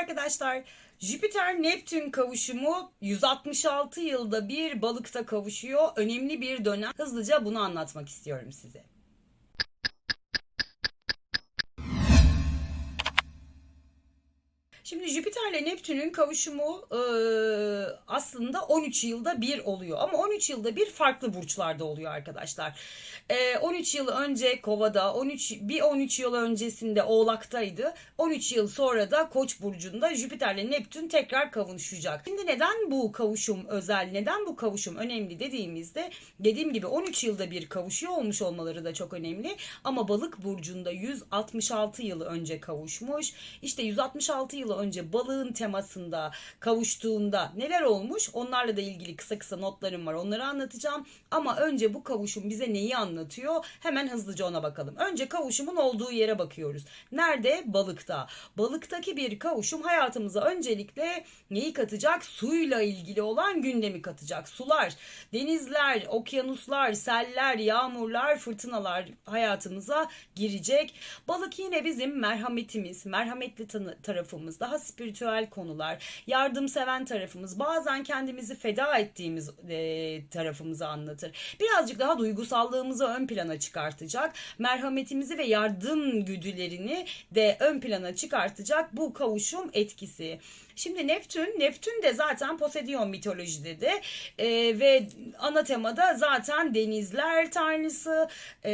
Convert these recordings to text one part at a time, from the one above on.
arkadaşlar. Jüpiter Neptün kavuşumu 166 yılda bir balıkta kavuşuyor. Önemli bir dönem. Hızlıca bunu anlatmak istiyorum size. Şimdi Jüpiter ile Neptün'ün kavuşumu e, aslında 13 yılda bir oluyor. Ama 13 yılda bir farklı burçlarda oluyor arkadaşlar. E, 13 yıl önce Kova'da, 13 bir 13 yıl öncesinde Oğlak'taydı. 13 yıl sonra da Koç burcunda Jüpiter ile Neptün tekrar kavuşacak. Şimdi neden bu kavuşum özel, neden bu kavuşum önemli dediğimizde dediğim gibi 13 yılda bir kavuşuyor olmuş olmaları da çok önemli. Ama Balık burcunda 166 yıl önce kavuşmuş. İşte 166 yıl önce balığın temasında kavuştuğunda neler olmuş? Onlarla da ilgili kısa kısa notlarım var. Onları anlatacağım. Ama önce bu kavuşum bize neyi anlatıyor? Hemen hızlıca ona bakalım. Önce kavuşumun olduğu yere bakıyoruz. Nerede? Balıkta. Balıktaki bir kavuşum hayatımıza öncelikle neyi katacak? Suyla ilgili olan gündemi katacak. Sular, denizler, okyanuslar, seller, yağmurlar, fırtınalar hayatımıza girecek. Balık yine bizim merhametimiz, merhametli tarafımız, daha spiritüel konular, yardımseven tarafımız, bazen kendimizi feda ettiğimiz e, tarafımızı anlatır. Birazcık daha duygusallığımızı ön plana çıkartacak, merhametimizi ve yardım güdülerini de ön plana çıkartacak bu kavuşum etkisi. Şimdi Neptün, Neptün de zaten Poseidon mitolojide de e, ve ana temada zaten denizler tanrısı. E,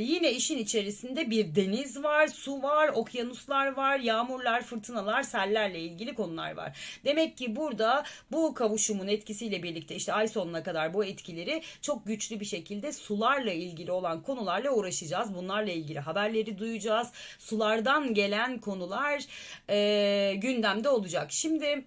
yine işin içerisinde bir deniz var, su var, okyanuslar var, yağmurlar, fırtınalar, sellerle ilgili konular var. Demek ki burada bu kavuşumun etkisiyle birlikte işte ay sonuna kadar bu etkileri çok güçlü bir şekilde sularla ilgili olan konularla uğraşacağız. Bunlarla ilgili haberleri duyacağız. Sulardan gelen konular e, gündemde olacak. Şimdi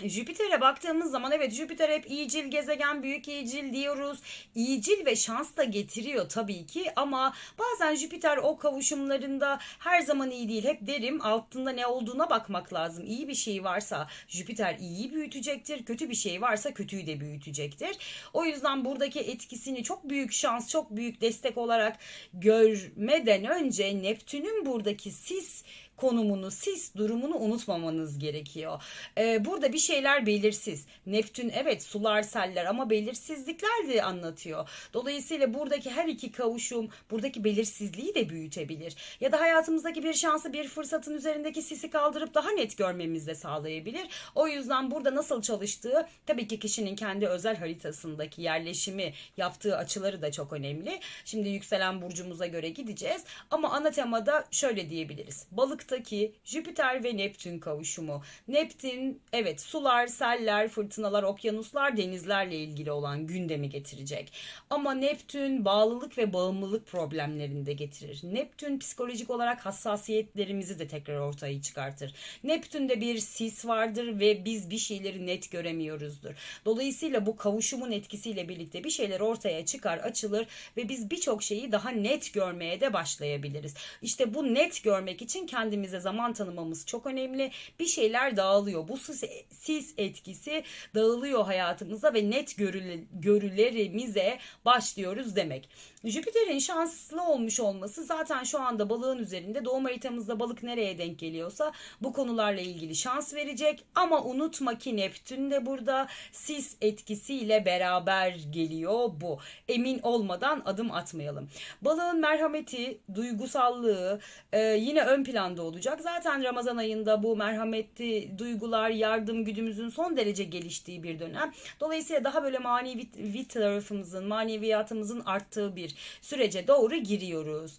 Jüpiter'e baktığımız zaman evet Jüpiter hep iyicil gezegen, büyük iyicil diyoruz. İyicil ve şans da getiriyor tabii ki ama bazen Jüpiter o kavuşumlarında her zaman iyi değil. Hep derim altında ne olduğuna bakmak lazım. İyi bir şey varsa Jüpiter iyiyi büyütecektir. Kötü bir şey varsa kötüyü de büyütecektir. O yüzden buradaki etkisini çok büyük şans, çok büyük destek olarak görmeden önce Neptün'ün buradaki sis konumunu, sis durumunu unutmamanız gerekiyor. Ee, burada bir şeyler belirsiz. Neptün evet sular seller ama belirsizlikler de anlatıyor. Dolayısıyla buradaki her iki kavuşum buradaki belirsizliği de büyütebilir. Ya da hayatımızdaki bir şansı bir fırsatın üzerindeki sisi kaldırıp daha net görmemizi de sağlayabilir. O yüzden burada nasıl çalıştığı tabii ki kişinin kendi özel haritasındaki yerleşimi yaptığı açıları da çok önemli. Şimdi yükselen burcumuza göre gideceğiz. Ama ana temada şöyle diyebiliriz. Balıktaki Jüpiter ve Neptün kavuşumu. Neptün evet sular, seller, fırtınalar, okyanuslar, denizlerle ilgili olan gündemi getirecek. Ama Neptün bağlılık ve bağımlılık problemlerini de getirir. Neptün psikolojik olarak hassasiyetlerimizi de tekrar ortaya çıkartır. Neptün'de bir sis vardır ve biz bir şeyleri net göremiyoruzdur. Dolayısıyla bu kavuşumun etkisiyle birlikte bir şeyler ortaya çıkar, açılır ve biz birçok şeyi daha net görmeye de başlayabiliriz. İşte bu net görmek için kendimize zaman tanımamız çok önemli. Bir şeyler dağılıyor. Bu sis, sis etkisi dağılıyor hayatımıza ve net görüle, görülerimize başlıyoruz demek. Jüpiter'in şanslı olmuş olması zaten şu anda balığın üzerinde doğum haritamızda balık nereye denk geliyorsa bu konularla ilgili şans verecek. Ama unutma ki Neptün de burada sis etkisiyle beraber geliyor bu. Emin olmadan adım atmayalım. Balığın merhameti, duygusallığı e, yine ön planda olacak. Zaten Ramazan ayında bu merhametli duygular, yardım güdümüzün son derece geliştiği bir dönem. Dolayısıyla daha böyle manevi tarafımızın, maneviyatımızın arttığı bir sürece doğru giriyoruz.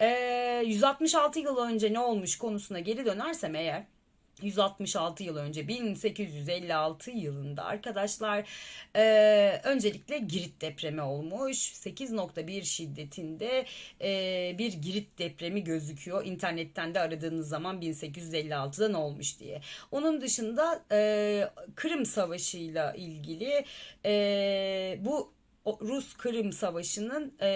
Ee, 166 yıl önce ne olmuş konusuna geri dönersem eğer 166 yıl önce 1856 yılında arkadaşlar e, öncelikle Girit depremi olmuş. 8.1 şiddetinde e, bir Girit depremi gözüküyor. İnternetten de aradığınız zaman 1856'da ne olmuş diye. Onun dışında e, Kırım Savaşı ile ilgili e, bu Rus Kırım Savaşı'nın e,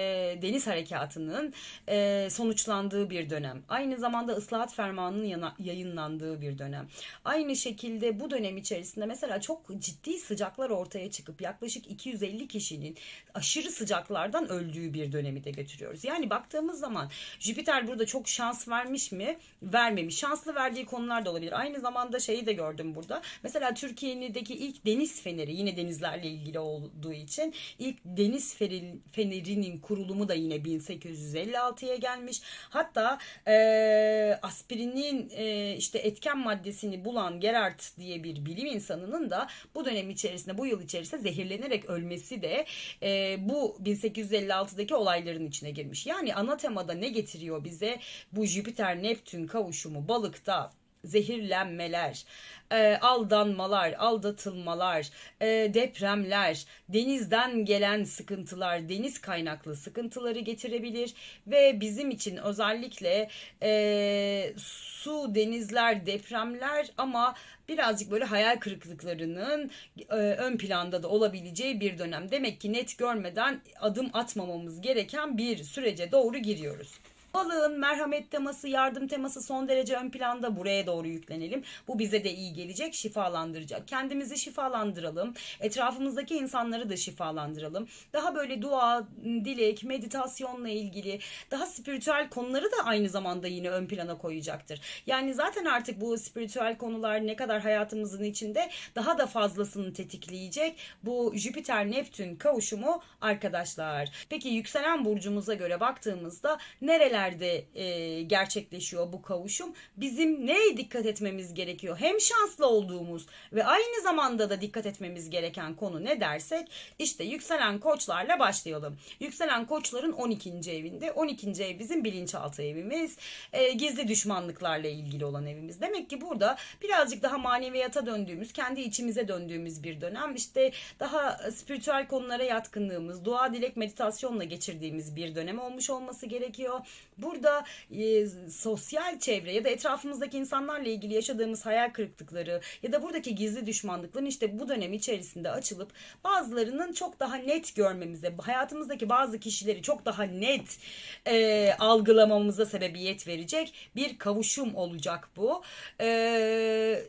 deniz harekatının e, sonuçlandığı bir dönem. Aynı zamanda ıslahat fermanının yana- yayınlandığı bir dönem. Aynı şekilde bu dönem içerisinde mesela çok ciddi sıcaklar ortaya çıkıp yaklaşık 250 kişinin aşırı sıcaklardan öldüğü bir dönemi de götürüyoruz. Yani baktığımız zaman Jüpiter burada çok şans vermiş mi? Vermemiş. Şanslı verdiği konular da olabilir. Aynı zamanda şeyi de gördüm burada. Mesela Türkiye'deki ilk deniz feneri yine denizlerle ilgili olduğu için ilk deniz feri- fenerinin kurulumu da yine 1856'ya gelmiş. Hatta e, aspirinin e, işte etken maddesini bulan Gerard diye bir bilim insanının da bu dönem içerisinde bu yıl içerisinde zehirlenerek ölmesi de e, bu 1856'daki olayların içine girmiş. Yani ana temada ne getiriyor bize bu Jüpiter Neptün kavuşumu balıkta zehirlenmeler, e, aldanmalar, aldatılmalar, e, depremler, denizden gelen sıkıntılar, deniz kaynaklı sıkıntıları getirebilir ve bizim için özellikle e, su, denizler, depremler ama birazcık böyle hayal kırıklıklarının e, ön planda da olabileceği bir dönem. Demek ki net görmeden adım atmamamız gereken bir sürece doğru giriyoruz. Balığın merhamet teması, yardım teması son derece ön planda. Buraya doğru yüklenelim. Bu bize de iyi gelecek, şifalandıracak. Kendimizi şifalandıralım. Etrafımızdaki insanları da şifalandıralım. Daha böyle dua, dilek, meditasyonla ilgili daha spiritüel konuları da aynı zamanda yine ön plana koyacaktır. Yani zaten artık bu spiritüel konular ne kadar hayatımızın içinde daha da fazlasını tetikleyecek bu Jüpiter Neptün kavuşumu arkadaşlar. Peki yükselen burcumuza göre baktığımızda nerelerde e, gerçekleşiyor bu kavuşum? Bizim neye dikkat etmemiz gerekiyor? Hem şanslı olduğumuz ve aynı zamanda da dikkat etmemiz gereken konu ne dersek işte yükselen koçlarla başlayalım. Yükselen koçların 12. evinde. 12. ev bizim bilinçaltı evimiz. E, gizli düşmanlıklarla ilgili olan evimiz. Demek ki burada birazcık daha maneviyata döndüğümüz, kendi içimize döndüğümüz bir dönem. İşte daha spiritüel konulara yatkınlığımız, dua, dilek, meditasyonla geçirdiğimiz bir dönem olmuş olması gerekiyor. Burada e, sosyal çevre ya da etrafımızdaki insanlarla ilgili yaşadığımız hayal kırıklıkları ya da buradaki gizli düşmanlıkların işte bu dönem içerisinde açılıp bazılarının çok daha net görmemize, hayatımızdaki bazı kişileri çok daha net e, algılamamıza sebebiyet verecek bir kavuşum olacak bu. E,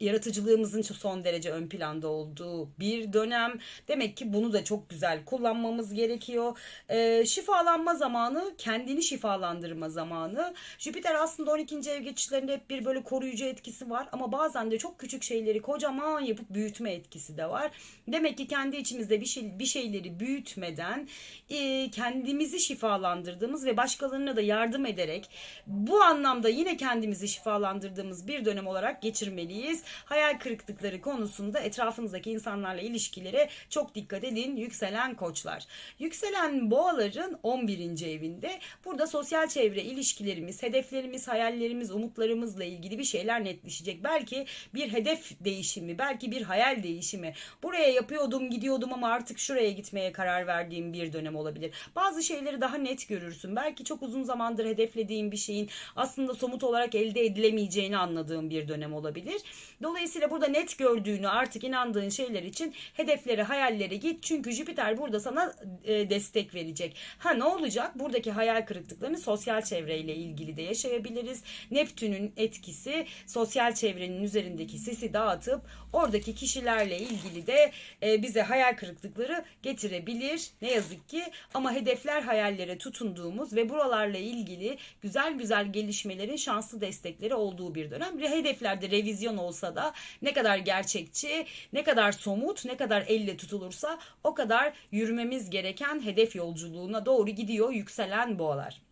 yaratıcılığımızın çok son derece ön planda olduğu bir dönem. Demek ki bunu da çok güzel kullanmamız gerekiyor. Ee, şifalanma zamanı, kendini şifalandırma zamanı. Jüpiter aslında 12. ev geçişlerinde hep bir böyle koruyucu etkisi var ama bazen de çok küçük şeyleri kocaman yapıp büyütme etkisi de var. Demek ki kendi içimizde bir şey bir şeyleri büyütmeden e, kendimizi şifalandırdığımız ve başkalarına da yardım ederek bu anlamda yine kendimizi şifalandırdığımız bir dönem olarak geçirmeliyiz hayal kırıklıkları konusunda etrafınızdaki insanlarla ilişkilere çok dikkat edin yükselen koçlar. Yükselen boğaların 11. evinde burada sosyal çevre ilişkilerimiz, hedeflerimiz, hayallerimiz, umutlarımızla ilgili bir şeyler netleşecek. Belki bir hedef değişimi, belki bir hayal değişimi. Buraya yapıyordum, gidiyordum ama artık şuraya gitmeye karar verdiğim bir dönem olabilir. Bazı şeyleri daha net görürsün. Belki çok uzun zamandır hedeflediğin bir şeyin aslında somut olarak elde edilemeyeceğini anladığım bir dönem olabilir. Dolayısıyla burada net gördüğünü artık inandığın şeyler için hedeflere, hayallere git. Çünkü Jüpiter burada sana e, destek verecek. Ha ne olacak? Buradaki hayal kırıklıklarını sosyal çevreyle ilgili de yaşayabiliriz. Neptün'ün etkisi sosyal çevrenin üzerindeki sesi dağıtıp oradaki kişilerle ilgili de e, bize hayal kırıklıkları getirebilir. Ne yazık ki ama hedefler hayallere tutunduğumuz ve buralarla ilgili güzel güzel gelişmelerin şanslı destekleri olduğu bir dönem. Hedeflerde revizyon olsa da ne kadar gerçekçi, ne kadar somut, ne kadar elle tutulursa o kadar yürümemiz gereken hedef yolculuğuna doğru gidiyor yükselen boğalar.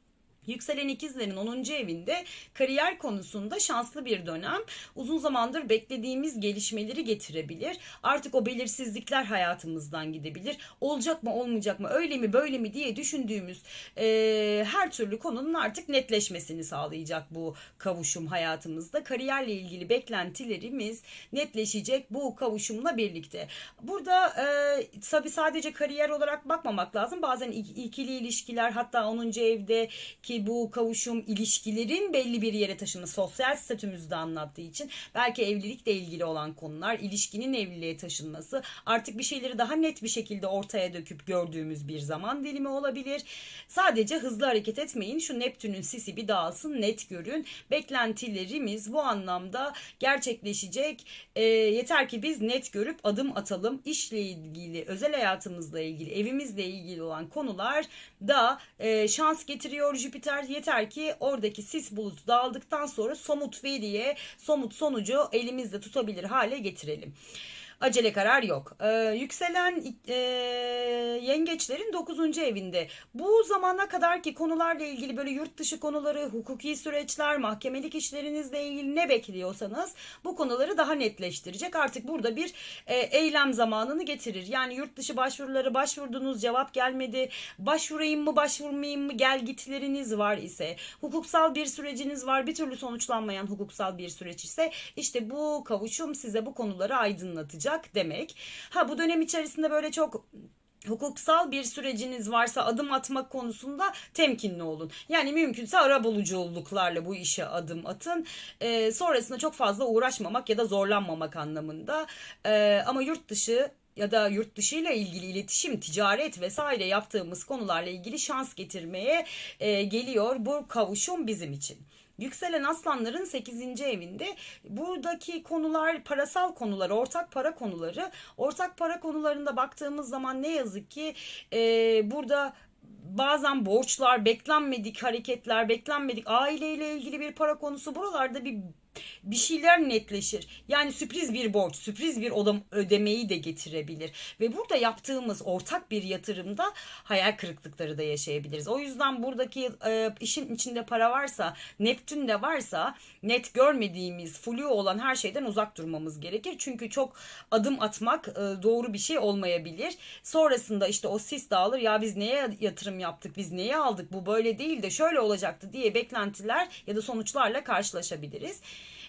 Yükselen ikizlerin 10. evinde kariyer konusunda şanslı bir dönem. Uzun zamandır beklediğimiz gelişmeleri getirebilir. Artık o belirsizlikler hayatımızdan gidebilir. Olacak mı olmayacak mı öyle mi böyle mi diye düşündüğümüz e, her türlü konunun artık netleşmesini sağlayacak bu kavuşum hayatımızda. Kariyerle ilgili beklentilerimiz netleşecek bu kavuşumla birlikte. Burada e, tabi sadece kariyer olarak bakmamak lazım. Bazen ik- ikili ilişkiler hatta 10. evdeki belki bu kavuşum ilişkilerin belli bir yere taşınması sosyal statümüzü de anlattığı için belki evlilikle ilgili olan konular ilişkinin evliliğe taşınması artık bir şeyleri daha net bir şekilde ortaya döküp gördüğümüz bir zaman dilimi olabilir. Sadece hızlı hareket etmeyin. Şu Neptün'ün sisi bir dağılsın net görün. Beklentilerimiz bu anlamda gerçekleşecek. E, yeter ki biz net görüp adım atalım. İşle ilgili, özel hayatımızla ilgili, evimizle ilgili olan konular da e, şans getiriyor Jüpiter. Yeter ki oradaki sis bulutu dağıldıktan sonra somut veriye, somut sonucu elimizde tutabilir hale getirelim. Acele karar yok. Ee, yükselen e, yengeçlerin 9. evinde. Bu zamana kadar ki konularla ilgili böyle yurt dışı konuları, hukuki süreçler, mahkemelik işlerinizle ilgili ne bekliyorsanız bu konuları daha netleştirecek. Artık burada bir e, eylem zamanını getirir. Yani yurt dışı başvuruları başvurdunuz, cevap gelmedi. Başvurayım mı, başvurmayayım mı gel gitleriniz var ise, hukuksal bir süreciniz var, bir türlü sonuçlanmayan hukuksal bir süreç ise işte bu kavuşum size bu konuları aydınlatacak demek. Ha bu dönem içerisinde böyle çok hukuksal bir süreciniz varsa adım atmak konusunda temkinli olun. Yani mümkünse ara buluculuklarla bu işe adım atın. Ee, sonrasında çok fazla uğraşmamak ya da zorlanmamak anlamında. Ee, ama yurt dışı ya da yurt dışı ile ilgili iletişim, ticaret vesaire yaptığımız konularla ilgili şans getirmeye e, geliyor bu kavuşum bizim için. Yükselen aslanların 8. evinde buradaki konular parasal konular, ortak para konuları. Ortak para konularında baktığımız zaman ne yazık ki e, burada bazen borçlar, beklenmedik hareketler, beklenmedik aileyle ilgili bir para konusu buralarda bir bir şeyler netleşir. Yani sürpriz bir borç, sürpriz bir odam ödemeyi de getirebilir. Ve burada yaptığımız ortak bir yatırımda hayal kırıklıkları da yaşayabiliriz. O yüzden buradaki e, işin içinde para varsa, Neptün de varsa net görmediğimiz, flu olan her şeyden uzak durmamız gerekir. Çünkü çok adım atmak e, doğru bir şey olmayabilir. Sonrasında işte o sis dağılır. Ya biz neye yatırım yaptık, biz neye aldık, bu böyle değil de şöyle olacaktı diye beklentiler ya da sonuçlarla karşılaşabiliriz.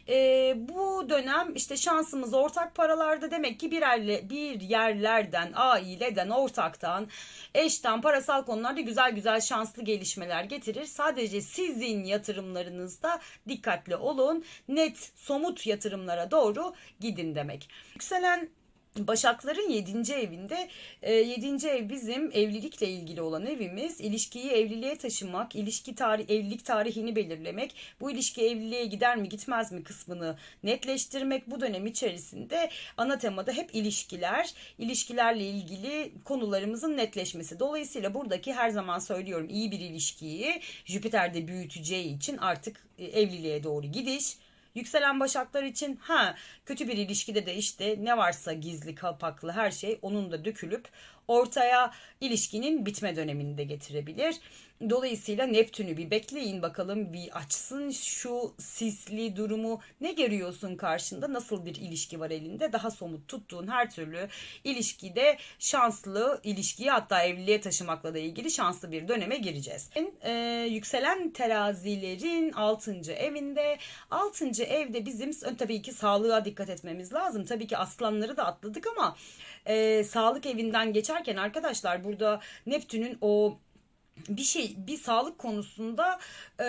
E, bu dönem işte şansımız ortak paralarda demek ki bir, yerle, bir yerlerden, aileden, ortaktan, eşten, parasal konularda güzel güzel şanslı gelişmeler getirir. Sadece sizin yatırımlarınızda dikkatli olun. Net, somut yatırımlara doğru gidin demek. Yükselen Başakların 7. evinde 7. ev bizim evlilikle ilgili olan evimiz. İlişkiyi evliliğe taşımak, ilişki tarih evlilik tarihini belirlemek, bu ilişki evliliğe gider mi gitmez mi kısmını netleştirmek bu dönem içerisinde ana temada hep ilişkiler, ilişkilerle ilgili konularımızın netleşmesi. Dolayısıyla buradaki her zaman söylüyorum iyi bir ilişkiyi Jüpiter'de büyüteceği için artık e, evliliğe doğru gidiş Yükselen başaklar için ha kötü bir ilişkide de işte ne varsa gizli kapaklı her şey onun da dökülüp ortaya ilişkinin bitme dönemini de getirebilir. Dolayısıyla Neptün'ü bir bekleyin bakalım bir açsın şu sisli durumu ne görüyorsun karşında nasıl bir ilişki var elinde daha somut tuttuğun her türlü ilişkide şanslı ilişkiyi hatta evliliğe taşımakla da ilgili şanslı bir döneme gireceğiz. Ee, yükselen terazilerin 6. evinde 6. evde bizim tabii ki sağlığa dikkat etmemiz lazım. Tabii ki aslanları da atladık ama e, sağlık evinden geçerken arkadaşlar burada Neptün'ün o bir şey bir sağlık konusunda e,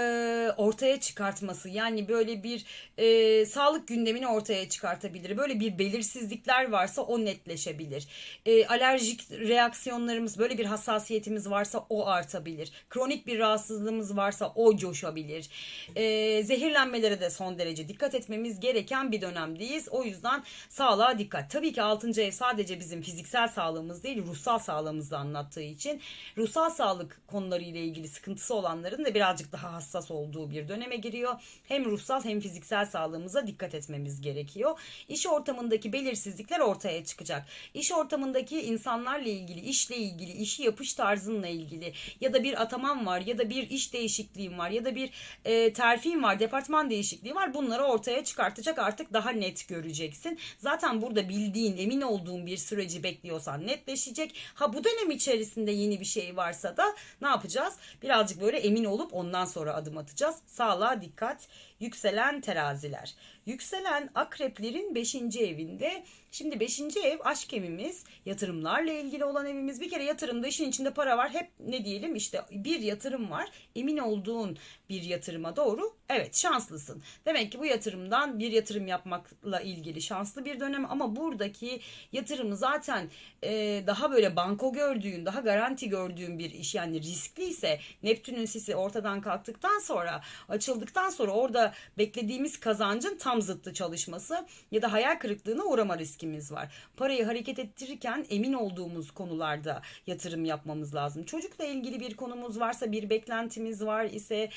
ortaya çıkartması. Yani böyle bir e, sağlık gündemini ortaya çıkartabilir. Böyle bir belirsizlikler varsa o netleşebilir. E, alerjik reaksiyonlarımız böyle bir hassasiyetimiz varsa o artabilir. Kronik bir rahatsızlığımız varsa o coşabilir. E, zehirlenmelere de son derece dikkat etmemiz gereken bir dönemdeyiz. O yüzden sağlığa dikkat. Tabii ki 6. ev sadece bizim fiziksel sağlığımız değil ruhsal sağlığımızı anlattığı için. Ruhsal sağlık konuları ile ilgili sıkıntısı olanların da birazcık daha hassas olduğu bir döneme giriyor. Hem ruhsal hem fiziksel sağlığımıza dikkat etmemiz gerekiyor. İş ortamındaki belirsizlikler ortaya çıkacak. İş ortamındaki insanlarla ilgili, işle ilgili, işi yapış tarzınla ilgili ya da bir ataman var ya da bir iş değişikliğin var ya da bir e, terfin var, departman değişikliği var. Bunları ortaya çıkartacak artık daha net göreceksin. Zaten burada bildiğin, emin olduğun bir süreci bekliyorsan netleşecek. Ha bu dönem içerisinde yeni bir şey varsa da yapacağız? Birazcık böyle emin olup ondan sonra adım atacağız. Sağlığa dikkat yükselen teraziler. Yükselen akreplerin 5. evinde. Şimdi 5. ev aşk evimiz, yatırımlarla ilgili olan evimiz. Bir kere yatırımda işin içinde para var. Hep ne diyelim işte bir yatırım var. Emin olduğun bir yatırıma doğru evet şanslısın. Demek ki bu yatırımdan bir yatırım yapmakla ilgili şanslı bir dönem ama buradaki yatırımı zaten e, daha böyle banko gördüğün, daha garanti gördüğün bir iş yani riskliyse Neptün'ün sisi ortadan kalktıktan sonra açıldıktan sonra orada beklediğimiz kazancın tam zıttı çalışması ya da hayal kırıklığına uğrama riskimiz var. Parayı hareket ettirirken emin olduğumuz konularda yatırım yapmamız lazım. Çocukla ilgili bir konumuz varsa bir beklentimiz var ise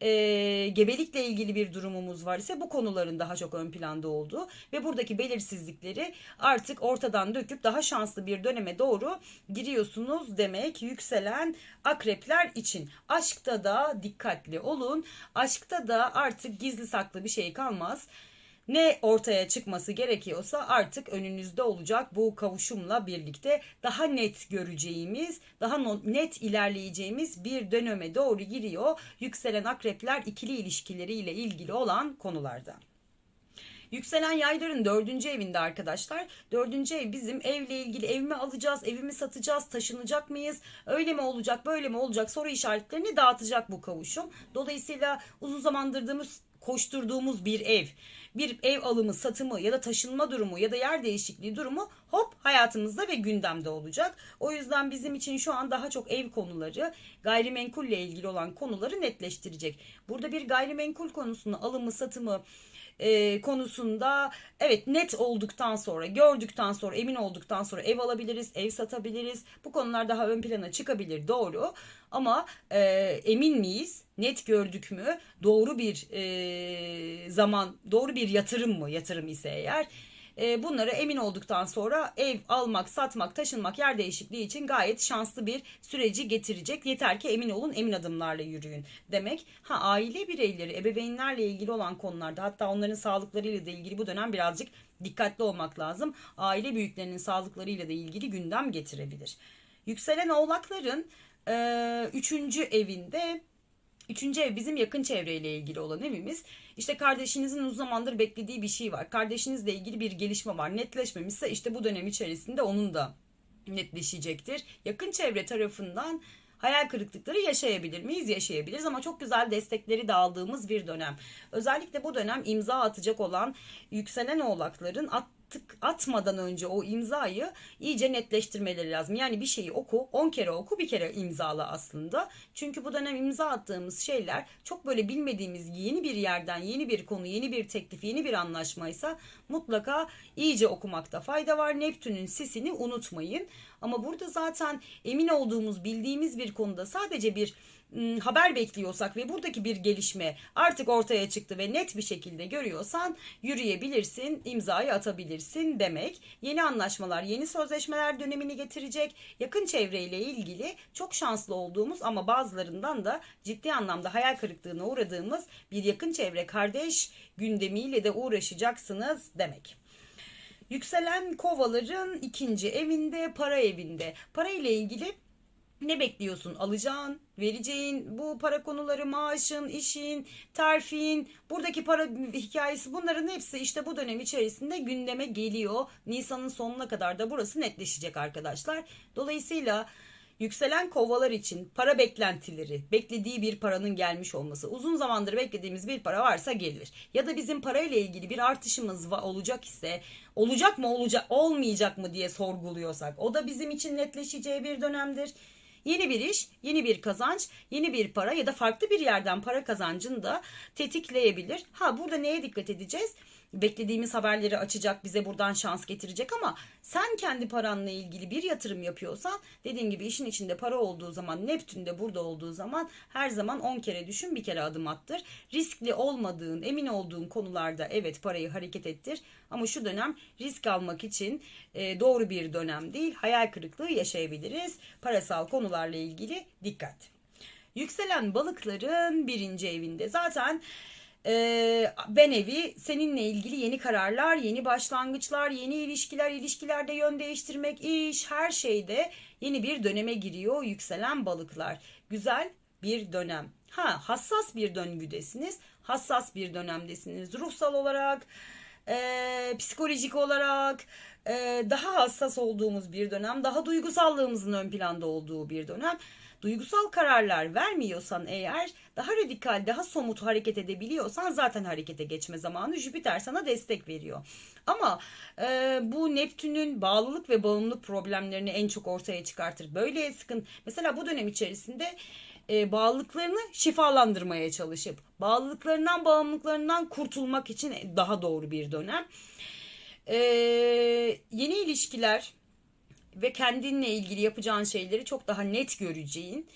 e, gebelikle ilgili bir durumumuz var ise bu konuların daha çok ön planda olduğu ve buradaki belirsizlikleri artık ortadan döküp daha şanslı bir döneme doğru giriyorsunuz demek yükselen akrepler için. Aşkta da dikkatli olun. Aşkta da artık gizli saklı bir şey kalmaz ne ortaya çıkması gerekiyorsa artık önünüzde olacak bu kavuşumla birlikte daha net göreceğimiz, daha net ilerleyeceğimiz bir döneme doğru giriyor. Yükselen akrepler ikili ilişkileriyle ilgili olan konularda. Yükselen yayların dördüncü evinde arkadaşlar. Dördüncü ev bizim evle ilgili ev mi alacağız, evimi satacağız, taşınacak mıyız, öyle mi olacak, böyle mi olacak soru işaretlerini dağıtacak bu kavuşum. Dolayısıyla uzun zamandırdığımız koşturduğumuz bir ev, bir ev alımı, satımı ya da taşınma durumu ya da yer değişikliği durumu hop hayatımızda ve gündemde olacak. O yüzden bizim için şu an daha çok ev konuları, gayrimenkulle ilgili olan konuları netleştirecek. Burada bir gayrimenkul konusunu alımı, satımı, e, konusunda evet net olduktan sonra gördükten sonra emin olduktan sonra ev alabiliriz ev satabiliriz. Bu konular daha ön plana çıkabilir doğru. Ama e, emin miyiz net gördük mü doğru bir e, zaman doğru bir yatırım mı yatırım ise eğer e, bunlara emin olduktan sonra ev almak, satmak, taşınmak, yer değişikliği için gayet şanslı bir süreci getirecek. Yeter ki emin olun, emin adımlarla yürüyün demek. Ha aile bireyleri, ebeveynlerle ilgili olan konularda hatta onların sağlıklarıyla da ilgili bu dönem birazcık dikkatli olmak lazım. Aile büyüklerinin sağlıklarıyla da ilgili gündem getirebilir. Yükselen oğlakların e, üçüncü evinde Üçüncü ev bizim yakın çevreyle ilgili olan evimiz. İşte kardeşinizin uzun zamandır beklediği bir şey var. Kardeşinizle ilgili bir gelişme var. Netleşmemişse işte bu dönem içerisinde onun da netleşecektir. Yakın çevre tarafından hayal kırıklıkları yaşayabilir miyiz? Yaşayabiliriz ama çok güzel destekleri de aldığımız bir dönem. Özellikle bu dönem imza atacak olan yükselen oğlakların at attık atmadan önce o imzayı iyice netleştirmeleri lazım. Yani bir şeyi oku, 10 kere oku, bir kere imzala aslında. Çünkü bu dönem imza attığımız şeyler çok böyle bilmediğimiz yeni bir yerden, yeni bir konu, yeni bir teklif, yeni bir anlaşmaysa mutlaka iyice okumakta fayda var. Neptün'ün sisini unutmayın. Ama burada zaten emin olduğumuz, bildiğimiz bir konuda sadece bir ım, haber bekliyorsak ve buradaki bir gelişme artık ortaya çıktı ve net bir şekilde görüyorsan yürüyebilirsin, imzayı atabilirsin demek. Yeni anlaşmalar, yeni sözleşmeler dönemini getirecek. Yakın çevreyle ilgili çok şanslı olduğumuz ama bazılarından da ciddi anlamda hayal kırıklığına uğradığımız bir yakın çevre kardeş gündemiyle de uğraşacaksınız demek. Yükselen kovaların ikinci evinde, para evinde. Para ile ilgili ne bekliyorsun? Alacağın, vereceğin, bu para konuları, maaşın, işin, terfin, buradaki para hikayesi bunların hepsi işte bu dönem içerisinde gündeme geliyor. Nisan'ın sonuna kadar da burası netleşecek arkadaşlar. Dolayısıyla yükselen kovalar için para beklentileri, beklediği bir paranın gelmiş olması, uzun zamandır beklediğimiz bir para varsa gelir. Ya da bizim parayla ilgili bir artışımız olacak ise olacak mı olacak olmayacak mı diye sorguluyorsak o da bizim için netleşeceği bir dönemdir. Yeni bir iş, yeni bir kazanç, yeni bir para ya da farklı bir yerden para kazancını da tetikleyebilir. Ha burada neye dikkat edeceğiz? Beklediğimiz haberleri açacak, bize buradan şans getirecek ama sen kendi paranla ilgili bir yatırım yapıyorsan dediğim gibi işin içinde para olduğu zaman Neptün de burada olduğu zaman her zaman 10 kere düşün bir kere adım attır. Riskli olmadığın, emin olduğun konularda evet parayı hareket ettir ama şu dönem risk almak için e, doğru bir dönem değil. Hayal kırıklığı yaşayabiliriz. Parasal konularla ilgili dikkat. Yükselen balıkların birinci evinde zaten ee, ben evi seninle ilgili yeni kararlar, yeni başlangıçlar, yeni ilişkiler, ilişkilerde yön değiştirmek, iş, her şeyde yeni bir döneme giriyor yükselen balıklar. Güzel bir dönem. Ha hassas bir döngüdesiniz. hassas bir dönemdesiniz. Ruhsal olarak, e, psikolojik olarak e, daha hassas olduğumuz bir dönem, daha duygusallığımızın ön planda olduğu bir dönem. Duygusal kararlar vermiyorsan eğer daha radikal, daha somut hareket edebiliyorsan zaten harekete geçme zamanı Jüpiter sana destek veriyor. Ama e, bu Neptün'ün bağlılık ve bağımlılık problemlerini en çok ortaya çıkartır. Böyle sıkın mesela bu dönem içerisinde e, bağlılıklarını şifalandırmaya çalışıp bağlılıklarından bağımlılıklarından kurtulmak için daha doğru bir dönem. E, yeni ilişkiler ve kendinle ilgili yapacağın şeyleri çok daha net göreceğin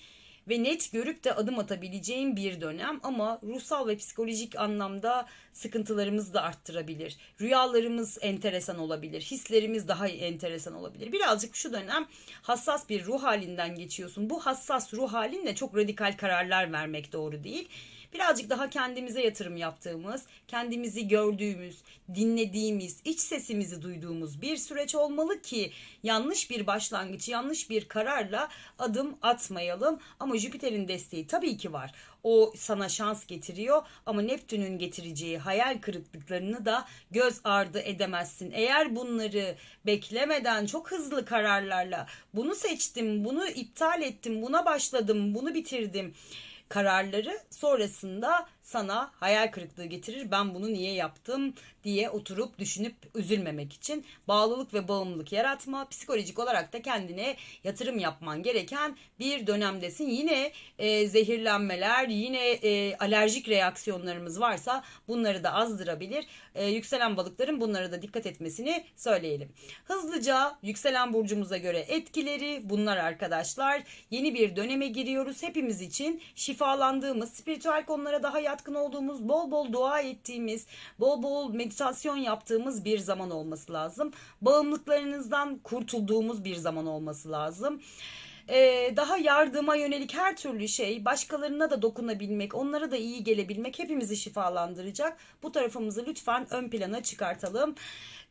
ve net görüp de adım atabileceğin bir dönem ama ruhsal ve psikolojik anlamda sıkıntılarımızı da arttırabilir. Rüyalarımız enteresan olabilir, hislerimiz daha enteresan olabilir. Birazcık şu dönem hassas bir ruh halinden geçiyorsun. Bu hassas ruh halinle çok radikal kararlar vermek doğru değil birazcık daha kendimize yatırım yaptığımız, kendimizi gördüğümüz, dinlediğimiz, iç sesimizi duyduğumuz bir süreç olmalı ki yanlış bir başlangıç, yanlış bir kararla adım atmayalım. Ama Jüpiter'in desteği tabii ki var. O sana şans getiriyor ama Neptün'ün getireceği hayal kırıklıklarını da göz ardı edemezsin. Eğer bunları beklemeden çok hızlı kararlarla bunu seçtim, bunu iptal ettim, buna başladım, bunu bitirdim kararları sonrasında sana hayal kırıklığı getirir. Ben bunu niye yaptım diye oturup düşünüp üzülmemek için bağlılık ve bağımlılık yaratma, psikolojik olarak da kendine yatırım yapman gereken bir dönemdesin. Yine e, zehirlenmeler, yine e, alerjik reaksiyonlarımız varsa bunları da azdırabilir. E, yükselen balıkların bunlara da dikkat etmesini söyleyelim. Hızlıca yükselen burcumuza göre etkileri bunlar arkadaşlar. Yeni bir döneme giriyoruz. Hepimiz için şifalandığımız, spiritüel konulara daha yatkın olduğumuz, bol bol dua ettiğimiz, bol bol meditasyon yaptığımız bir zaman olması lazım. Bağımlılıklarınızdan kurtulduğumuz bir zaman olması lazım ee, daha yardıma yönelik her türlü şey, başkalarına da dokunabilmek, onlara da iyi gelebilmek hepimizi şifalandıracak. Bu tarafımızı lütfen ön plana çıkartalım.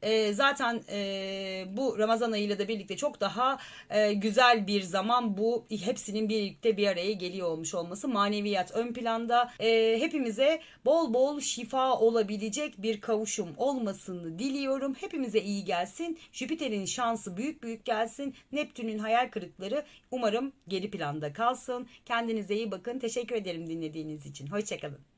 E, zaten e, bu Ramazan ayıyla da birlikte çok daha e, güzel bir zaman bu hepsinin birlikte bir araya geliyor olmuş olması maneviyat ön planda e, hepimize bol bol şifa olabilecek bir kavuşum olmasını diliyorum. Hepimize iyi gelsin. Jüpiter'in şansı büyük büyük gelsin. Neptün'ün hayal kırıkları umarım geri planda kalsın. Kendinize iyi bakın. Teşekkür ederim dinlediğiniz için. Hoşçakalın.